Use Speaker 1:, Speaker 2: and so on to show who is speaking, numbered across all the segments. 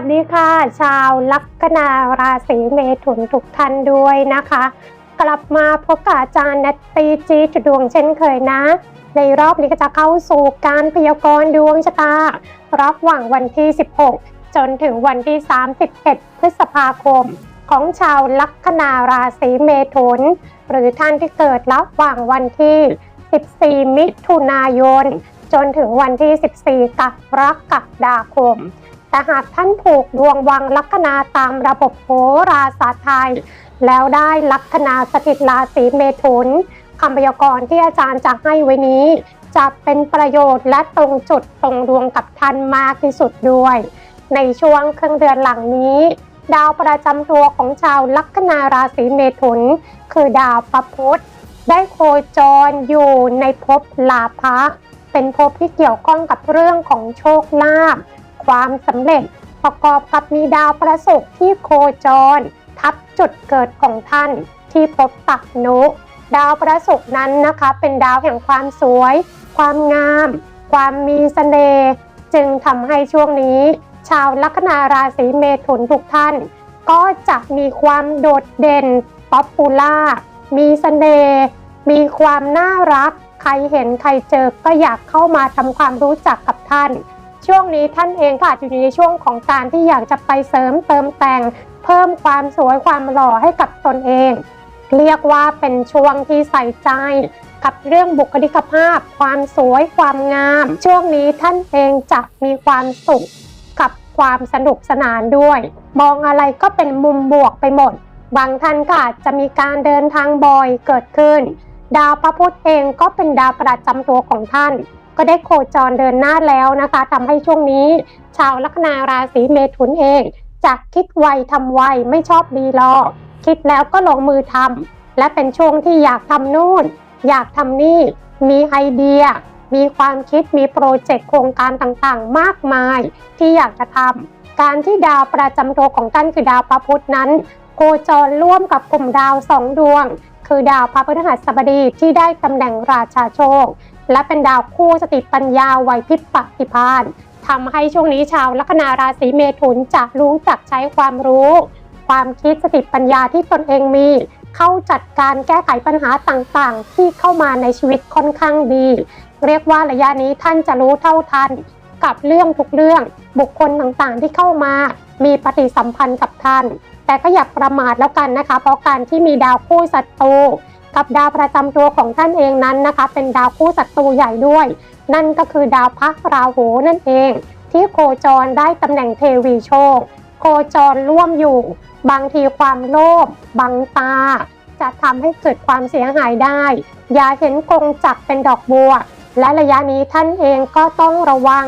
Speaker 1: วัสดีค่ะ ชาวลัคนาราศีเมถุนทุกท่านด้วยนะคะ กลับมาพบกับอาจารย์นัตตีจีจุดดวงเช่นเคยนะ ในรอบนี้ก็จะเข้าสู่การพยากรณ์ดวงชะตาระหว่างวันที่ 16 จนถึงวันที่ 31 พฤษภาคม ของชาวลัคนาราศีเมถุน หรือท่านที่เกิดระหว่างวันที่ 14 มิถุนายน จนถึงวันที่ 14กรกฎาคม แต่หากท่านผูกดวงวังลัคนาตามระบบโหราศาสตร์ไทย แล้วได้ลัคนาสถิตราศีเมถุนคำพยากรณ์ที่อาจารย์จะให้ไว้นี้ จะเป็นประโยชน์และตรงจุดตรงดวงกับท่านมากที่สุดด้วย ในช่วงครึ่งเดือนหลังนี้ ดาวประจำตัวของชาวลัคนาราศีเมถุน คือดาวพระพุธได้โคจรอยู่ในภพลาภะเป็นภพที่เกี่ยวข้องกับเรื่องของโชคลาภ ความสำเร็จ ประกอบกับมีดาวประศุกร์ที่โคจร ทับจุดเกิดของท่านที่พบตักนุดาวประศุกร์นั้นนะคะ เป็นดาวแห่งความสวย ความงาม ความมีเสน่ห์จึงทำให้ช่วงนี้ ชาวลัคนาราศีเมถุนทุกท่าน ก็จะมีความโดดเด่นป๊อปปูล่ามีเสน่ห์มีความน่ารัก ใครเห็นใครเจอก็อยากเข้ามาทำความรู้จักกับท่าน ช่วงนี้ท่านเองก็อาจจะอยู่ในช่วงของการที่อยากจะไปเสริมเติมแต่ง เพิ่มความสวยความหล่อให้กับตนเอง เรียกว่าเป็นช่วงที่ใส่ใจกับเรื่องบุคลิกภาพ ความสวยความงาม ช่วงนี้ท่านเองจะมีความสุขกับความสนุกสนานด้วย มองอะไรก็เป็นมุมบวกไปหมด บางท่านก็อาจจะมีการเดินทางบ่อยเกิดขึ้น ดาวพระพุธเองก็เป็นดาวประจำตัวของท่าน ก็ได้โคจรเดินหน้าแล้วนะคะทำให้ช่วงนี้ ชาวลัคนาราศีเมถุนเองจะคิดไวทำไวไม่ชอบดีรอ คิดแล้วก็ลงมือทำและเป็นช่วงที่อยากทำนู่น อยากทำนี่ มีไอเดีย มีความคิดมีโปรเจกต์โครงการต่างๆ มากมาย ที่อยากจะทำการที่ดาวประจำตัวของท่านคือดาวพระพุธนั้น โคจรร่วมกับกลุ่มดาวสองดวง คือดาวพระพฤหัสบดีที่ได้ตำแหน่งราชาโชค และเป็นดาวคู่สติปัญญาไวพริบปฏิภาณทำให้ช่วงนี้ชาวลัคนาราศีเมถุนจะรู้จักใช้ความรู้ ความคิดสติปัญญาที่ตนเองมี เข้าจัดการแก้ไขปัญหาต่างๆ ที่เข้ามาในชีวิตค่อนข้างดี เรียกว่าระยะนี้ท่านจะรู้เท่าทัน กับเรื่องทุกเรื่อง บุคคลต่างๆ ที่เข้ามา มีปฏิสัมพันธ์กับท่าน แต่ก็อย่าประมาทแล้วกันนะคะ เพราะการที่มีดาวคู่ศัตรู กับดาวประจำตัวของท่านเองนั้นนะคะ เป็นดาวคู่ศัตรูใหญ่ด้วย นั่นก็คือดาวพักราหูนั่นเอง ที่โคจรได้ตำแหน่งเทวีโชค โคจรร่วมอยู่ บางทีความโลภบังตา จะทำให้เกิดความเสียหายได้ อย่าเห็นกงจักรเป็นดอกบัว และระยะนี้ท่านเองก็ต้องระวัง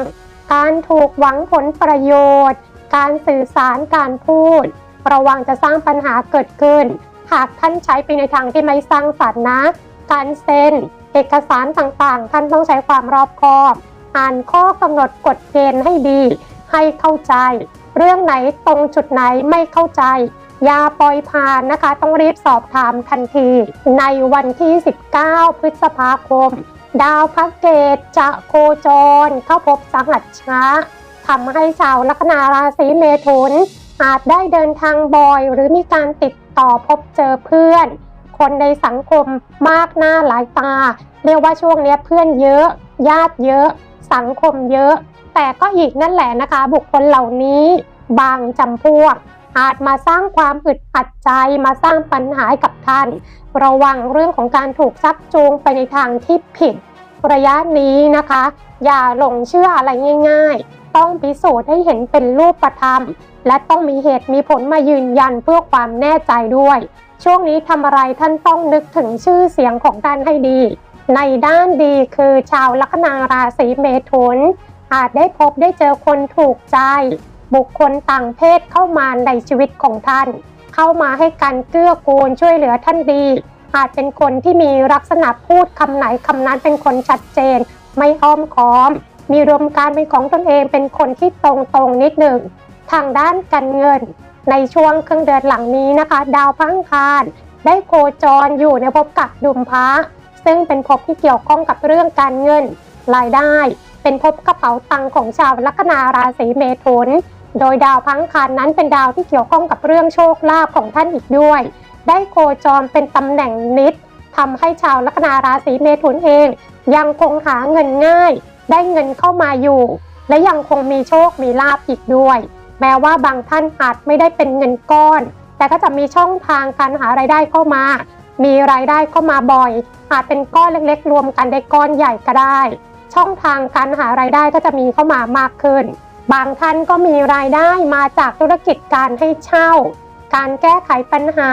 Speaker 1: การถูกหวังผลประโยชน์ การสื่อสารการพูด ระวังจะสร้างปัญหาเกิดขึ้น หากท่านใช้ไปในทางที่ไม่สร้างสรรค์นะ การเซ็นเอกสารต่างๆ ท่านต้องใช้ความรอบคอบ อ่านข้อกำหนดกฎเกณฑ์ให้ดี ให้เข้าใจ เรื่องไหนตรงจุดไหนไม่เข้าใจอย่าปล่อยผ่านนะคะ ต้องรีบสอบถามทันที ในวันที่ 19 พฤษภาคม ดาวพระเกตจะโคจรเข้าพบสังหัสช้าทำให้ชาวลัคนาราศีเมถุน อาจได้เดินทางบ่อย หรือมีการติดต่อพบเจอเพื่อน คนในสังคมมากหน้าหลายตา เรียกว่าช่วงนี้เพื่อนเยอะ ญาติเยอะ สังคมเยอะ แต่ก็อีกนั่นแหละนะคะ บุคคลเหล่านี้บางจำพวก อาจมาสร้างความอึดอัดใจมาสร้างปัญหาให้กับท่าน ระวังเรื่องของการถูกชักจูงไปในทางที่ผิด ระยะนี้นะคะ อย่าหลงเชื่ออะไรง่าย ๆ ต้องพิสูจน์ให้เห็นเป็นรูปธรรม และต้องมีเหตุมีผลมายืนยันเพื่อความแน่ใจด้วย ช่วงนี้ทำอะไรท่านต้องนึกถึงชื่อเสียงของท่านให้ดี ในด้านดีคือชาวลัคนาราศีเมถุน อาจได้พบได้เจอคนถูกใจ บุคคลต่างเพศเข้ามาในชีวิตของท่าน เข้ามาให้การเกื้อกูลช่วยเหลือท่านดี อาจเป็นคนที่มีลักษณะพูดคำไหนคำนั้นเป็นคนชัดเจน ไม่อ้อมค้อม มีรวมการเป็นของตนเองเป็นคนที่ตรงๆนิดหนึ่ง ทางด้านการเงิน ในช่วงครึ่งเดือนหลังนี้นะคะ ดาวพังคารได้โคจรอยู่ในภพกับดุมพระซึ่งเป็นภพที่เกี่ยวข้องกับเรื่องการเงิน รายได้ เป็นภพกระเป๋าตังค์ของชาวลัคนาราศีเมถุน โดยดาวพังคารนั้นเป็นดาวที่เกี่ยวข้องกับเรื่องโชคลาภของท่านอีกด้วย ได้โคจรเป็นตำแหน่งนิดทำให้ชาวลัคนาราศีเมถุนเอง ยังคงหาเงินง่าย ได้เงินเข้ามาอยู่ และยังคงมีโชคมีลาภอีกด้วย แม้ว่าบางท่านอาจไม่ได้เป็นเงินก้อน แต่ก็จะมีช่องทางการหารายได้เข้ามา มีรายได้เข้ามาบ่อย อาจเป็นก้อนเล็กๆ รวมกันได้ก้อนใหญ่ก็ได้ ช่องทางการหารายได้ก็จะมีเข้ามามากขึ้น บางท่านก็มีรายได้มาจากธุรกิจการให้เช่า การแก้ไขปัญหา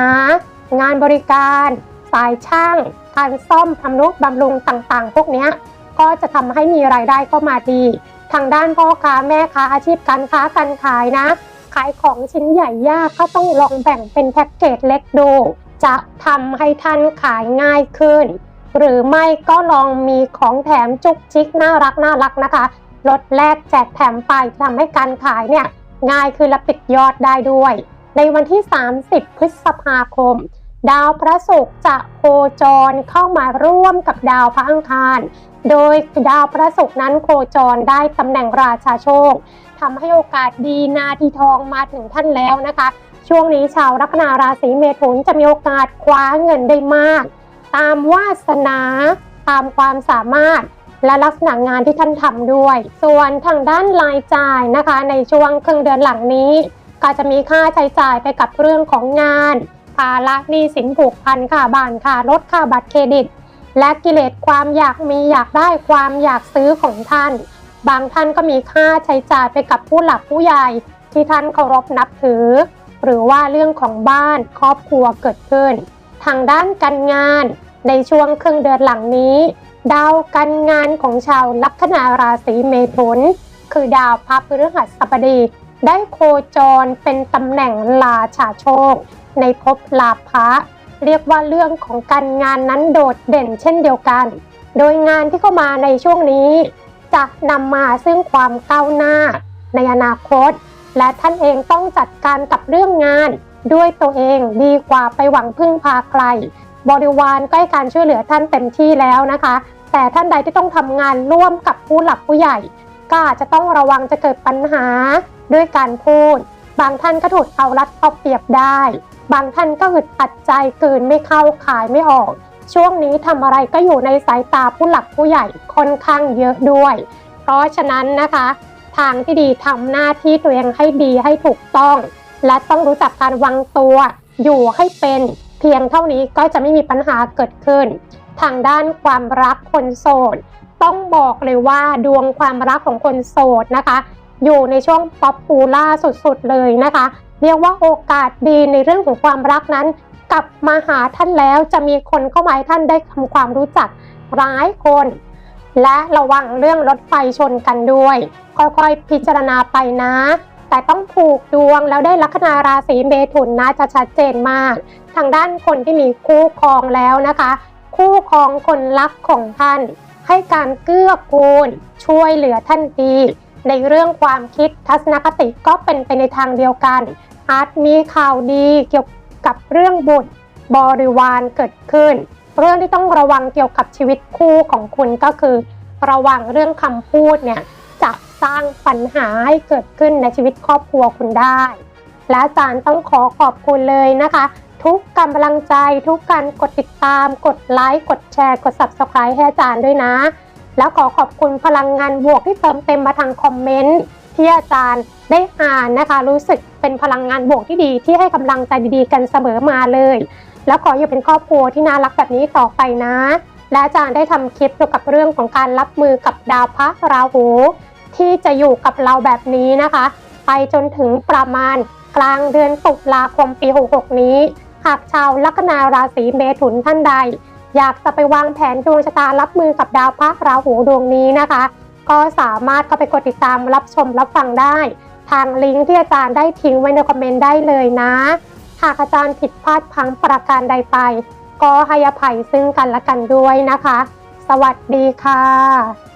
Speaker 1: งานบริการ สายช่าง การซ่อมทำนุบำรุงต่างๆ พวกนี้ ก็จะทำให้มีรายได้เข้ามาดี ทางด้านพ่อค้าแม่ค้าอาชีพการค้าการขายนะ ขายของชิ้นใหญ่ยากก็ต้องลองแบ่งเป็นแพ็กเกจเล็กดู จะทำให้ท่านขายง่ายขึ้น หรือไม่ก็ลองมีของแถมจุกจิกน่ารักน่ารักนะคะลดแลกแจกแถมไปทำให้การขายเนี่ยง่ายขึ้นและปิดยอดได้ด้วย ในวันที่ 30 พฤษภาคม ดาวพระศุกร์จะโคจรเข้ามาร่วมกับดาวพระอังคาร โดยดาวพระศุกร์นั้นโคจรได้ตำแหน่งราชาโชคทำให้โอกาสดีนาทีทองมาถึงท่านแล้วนะคะ ช่วงนี้ชาวลัคนาราศีเมถุนจะมีโอกาสคว้าเงินได้มาก ตามวาสนา ตามความสามารถและลักษณะงานที่ท่านทำด้วย ส่วนทางด้านรายจ่ายนะคะ ในช่วงครึ่งเดือนหลังนี้ ก็จะมีค่าใช้จ่ายไปกับเรื่องของงาน ภาระหนี้สินผูกพันค่าบ้านค่ารถค่าบัตรเครดิต และกิเลสความอยากมีอยากได้ความอยากซื้อของท่าน บางท่านก็มีค่าใช้จ่ายไปกับผู้หลักผู้ใหญ่ที่ท่านเคารพนับถือ หรือว่าเรื่องของบ้านครอบครัวเกิดขึ้น ทางด้านการงาน ในช่วงครึ่งเดือนหลังนี้ดาวการงานของชาวลัคนาราศีเมถุน คือดาวพระพฤหัสบดี ได้โคจรเป็นตำแหน่งราชาโชค ในภพลาภะเรียกว่าเรื่องของการงานนั้นโดดเด่นเช่นเดียวกัน โดยงานที่เข้ามาในช่วงนี้ จะนำมาซึ่งความก้าวหน้า ในอนาคต และท่านเองต้องจัดการกับเรื่องงาน ด้วยตัวเองดีกว่าไปหวังพึ่งพาใคร บริวารก็ให้การช่วยเหลือท่านเต็มที่แล้วนะคะ แต่ท่านใดที่ต้องทำงานร่วมกับผู้หลักผู้ใหญ่ ก็อาจจะต้องระวังจะเกิดปัญหาด้วยการพูด บางท่านก็ถูกเอารัดเอาเปรียบได้ บางท่านก็อึดอัดใจเกลืนไม่เข้าขายไม่ออก ช่วงนี้ทำอะไรก็อยู่ในสายตาผู้หลักผู้ใหญ่ค่อนข้างเยอะด้วย เพราะฉะนั้นนะคะ ทางที่ดีทำหน้าที่ตัวเองให้ดีให้ถูกต้อง และต้องรู้จักการวางตัว อยู่ให้เป็นเพียงเท่านี้ก็จะไม่มีปัญหาเกิดขึ้น ทางด้านความรักคนโสด ต้องบอกเลยว่าดวงความรักของคนโสดนะคะ อยู่ในช่วงป๊อปปูล่าสุดๆเลยนะคะ เรียกว่าโอกาสดีในเรื่องของความรักนั้น กลับมาหาท่านแล้วจะมีคนเข้ามาให้ท่านได้ทำความรู้จักร้ายคน และระวังเรื่องรถไฟชนกันด้วย ค่อยๆ พิจารณาไปนะ แต่ต้องผูกดวงแล้วได้ลัคนาราศีเมถุนนะจะชัดเจนมาก ทางด้านคนที่มีคู่ครองแล้วนะคะ คู่ครองคนรักของท่าน ให้การเกื้อกูลช่วยเหลือท่านดีในเรื่องความคิดทัศนคติก็เป็นไปในทางเดียวกัน อาจมีข่าวดีเกี่ยวกับเรื่องบุตรบริวารเกิดขึ้น เรื่องที่ต้องระวังเกี่ยวกับชีวิตคู่ของคุณก็คือ ระวังเรื่องคำพูดเนี่ยจะสร้างปัญหาให้เกิดขึ้นในชีวิตครอบครัวคุณได้ และอาจารย์ต้องขอขอบคุณเลยนะคะ ทุกกำลังใจทุกการกดติดตาม กดไลค์กดแชร์กด subscribe ให้อาจารย์ด้วยนะ แล้วขอขอบคุณพลังงานบวกที่เติมเต็มมาทางคอมเมนต์ ที่อาจารย์ได้อ่านนะคะ รู้สึกเป็นพลังงานบวกที่ดีที่ให้กำลังใจดีๆ กันเสมอมาเลย แล้วขออยู่เป็นครอบครัวที่น่ารักแบบนี้ต่อไปนะ และอาจารย์ได้ทำคลิปเกี่ยวกับเรื่องของการรับมือกับดาวพระราหู ที่จะอยู่กับเราแบบนี้นะคะ ไปจนถึงประมาณกลางเดือนตุลาคมปี66นี้ หากชาวลัคนาราศีเมถุนท่านใด อยากจะไปวางแผนดวงชะตารับมือกับดาวพระราหูดวงนี้นะคะ ก็สามารถเข้าไปกดติดตามรับชมรับฟังได้ ทางลิงก์ที่อาจารย์ได้ทิ้งไว้ในคอมเมนต์ได้เลยนะ หากอาจารย์ผิดพลาดพังประการใดไป ก็ให้อภัยซึ่งกันและกันด้วยนะคะ สวัสดีค่ะ